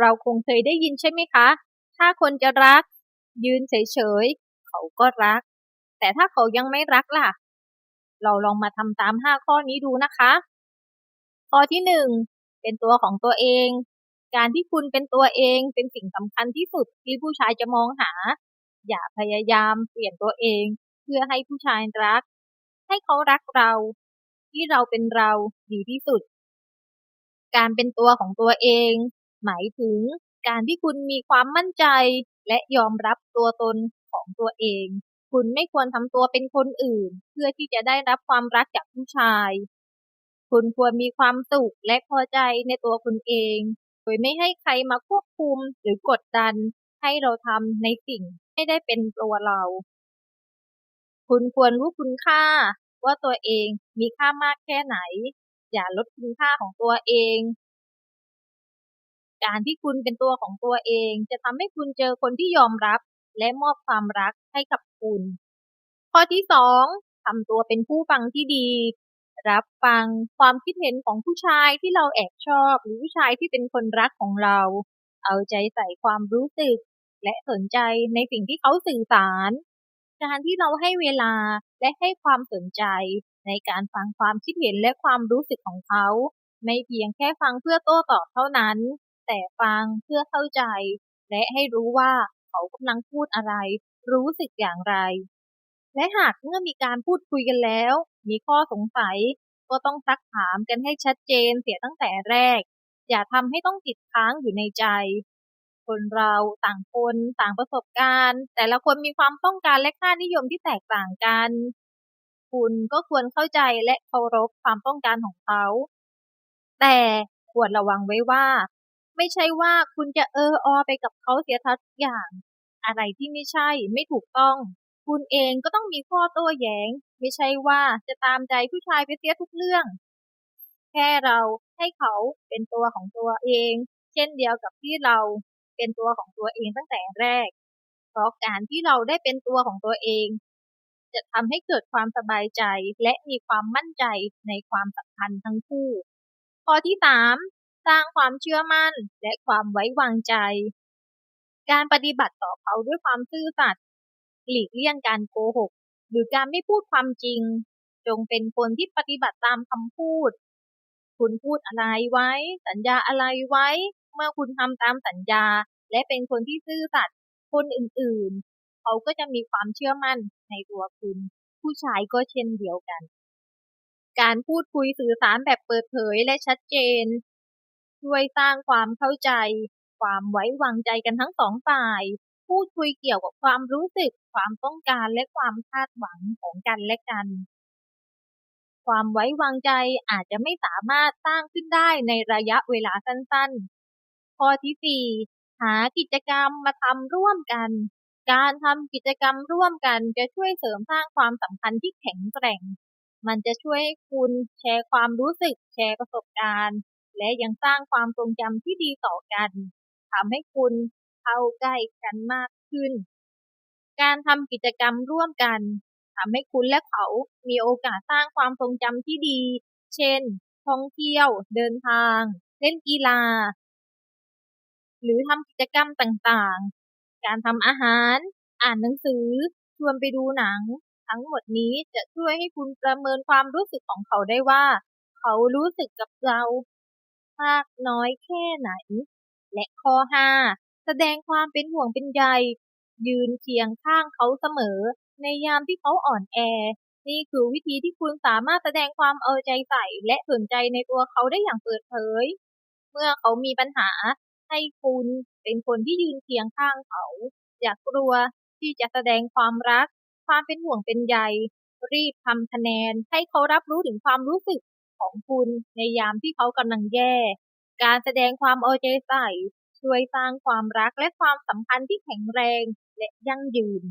เราคงเคยได้ยินใช่ไหมคะ ถ้าคนจะรัก ยืนเฉยๆ เขาก็รัก แต่ถ้าเขายังไม่รักล่ะ เราลองมาทำตามห้าข้อนี้ดูนะคะ ข้อที่หนึ่งเป็นตัวของตัวเอง การที่คุณเป็นตัวเองเป็นสิ่งสำคัญที่สุดที่ผู้ชายจะมองหา อย่าพยายามเปลี่ยนตัวเอง เพื่อให้ผู้ชายรัก ให้เขารักเรา ที่เราเป็นเราดีที่สุดการเป็นตัวของตัวเอง หมายถึงการที่คุณมีความมั่นใจ และยอมรับตัวตนของตัวเอง คุณไม่ควรทำตัวเป็นคนอื่น เพื่อที่จะได้รับความรักจากผู้ชาย คุณควรมีความสุขและพอใจในตัวคุณเอง โดยไม่ให้ใครมาควบคุมหรือกดดัน ให้เราทำในสิ่งไม่ได้เป็นตัวเรา คุณควรรู้คุณค่าว่าตัวเองมีค่ามากแค่ไหน อย่าลดคุณค่าของตัวเอง การที่คุณเป็นตัวของตัวเอง จะทำให้คุณเจอคนที่ยอมรับ และมอบความรักให้กับคุณ ข้อที่สองทำตัวเป็นผู้ฟังที่ดี รับฟังความคิดเห็นของผู้ชายที่เราแอบชอบ หรือผู้ชายที่เป็นคนรักของเรา เอาใจใส่ความรู้สึก และสนใจในสิ่งที่เขาสื่อสาร การที่เราให้เวลาและให้ความสนใจ ในการฟังความคิดเห็นและความรู้สึกของเขา ไม่เพียงแค่ฟังเพื่อโต้ตอบเท่านั้น แต่ฟังเพื่อเข้าใจ และให้รู้ว่าเขากำลังพูดอะไร รู้สึกอย่างไร และหากเมื่อมีการพูดคุยกันแล้ว มีข้อสงสัย ก็ต้องซักถามกันให้ชัดเจนเสียตั้งแต่แรก อย่าทำให้ต้องติดค้างอยู่ในใจ คนเราต่างคนต่างประสบการณ์ แต่ละคนมีความต้องการและค่านิยมที่แตกต่างกัน คุณก็ควรเข้าใจและเคารพความต้องการของเขาแต่ควรระวังไว้ว่า ไม่ใช่ว่าคุณจะเอออไปกับเขาเสียทุกอย่าง อะไรที่ไม่ใช่ไม่ถูกต้อง คุณเองก็ต้องมีข้อโต้แย้ง ไม่ใช่ว่าจะตามใจผู้ชายไปเสียทุกเรื่อง แค่เราให้เขาเป็นตัวของตัวเอง เช่นเดียวกับที่เราเป็นตัวของตัวเองตั้งแต่แรก เพราะการที่เราได้เป็นตัวของตัวเอง จะทำให้เกิดความสบายใจและมีความมั่นใจในความสัมพันธ์ทั้งคู่ ข้อที่สาม สร้างความเชื่อมั่นและความไว้วางใจ การปฏิบัติต่อเขาด้วยความซื่อสัตย์หลีกเลี่ยงการโกหก หรือการไม่พูดความจริง จงเป็นคนที่ปฏิบัติตามคำพูด คุณพูดอะไรไว้ สัญญาอะไรไว้ เมื่อคุณทำตามสัญญา และเป็นคนที่ซื่อสัตย์คนอื่นๆ เขาก็จะมีความเชื่อมั่นในตัวคุณ ผู้ชายก็เช่นเดียวกัน การพูดคุยสื่อสารแบบเปิดเผยและชัดเจน ช่วยสร้างความเข้าใจ ความไว้วางใจกันทั้งสองฝ่าย พูดคุยเกี่ยวกับความรู้สึก ความต้องการและความคาดหวังของกันและกัน ความไว้วางใจอาจจะไม่สามารถสร้างขึ้นได้ในระยะเวลาสั้นๆ ข้อที่ 4 หากิจกรรมมาทำร่วมกัน การทำกิจกรรมร่วมกันจะช่วยเสริมสร้างความสัมพันธ์ที่แข็งแกร่งมันจะช่วยให้คุณแชร์ความรู้สึก แชร์ประสบการณ์ และยังสร้างความทรงจำที่ดีต่อกันทำให้คุณเข้าใกล้กันมากขึ้น การทำกิจกรรมร่วมกันทำให้คุณและเขามีโอกาสสร้างความทรงจำที่ดี เช่น ท่องเที่ยว เดินทาง เล่นกีฬา หรือทำกิจกรรมต่างๆ การทำอาหาร อ่านหนังสือ ชวนไปดูหนัง ทั้งหมดนี้จะช่วยให้คุณประเมินความรู้สึกของเขาได้ว่า เขารู้สึกกับเรา มากน้อยแค่ไหน และข้อ5แสดงความเป็นห่วงเป็นใยยืนเคียงข้างเขาเสมอ ในยามที่เขาอ่อนแอ นี่คือวิธีที่คุณสามารถแสดงความเอาใจใส่และสนใจในตัวเขาได้อย่างเปิดเผย เมื่อเขามีปัญหา ให้คุณเป็นคนที่ยืนเคียงข้างเขา อย่ากลัวที่จะแสดงความรัก ความเป็นห่วงเป็นใยรีบทำคะแนนให้เขารับรู้ถึงความรู้สึก ของคุณในยามที่เขากำลังแย่ การแสดงความเอาใจใส่ ช่วยสร้างความรักและความสัมพันธ์ที่แข็งแรงและยั่งยืน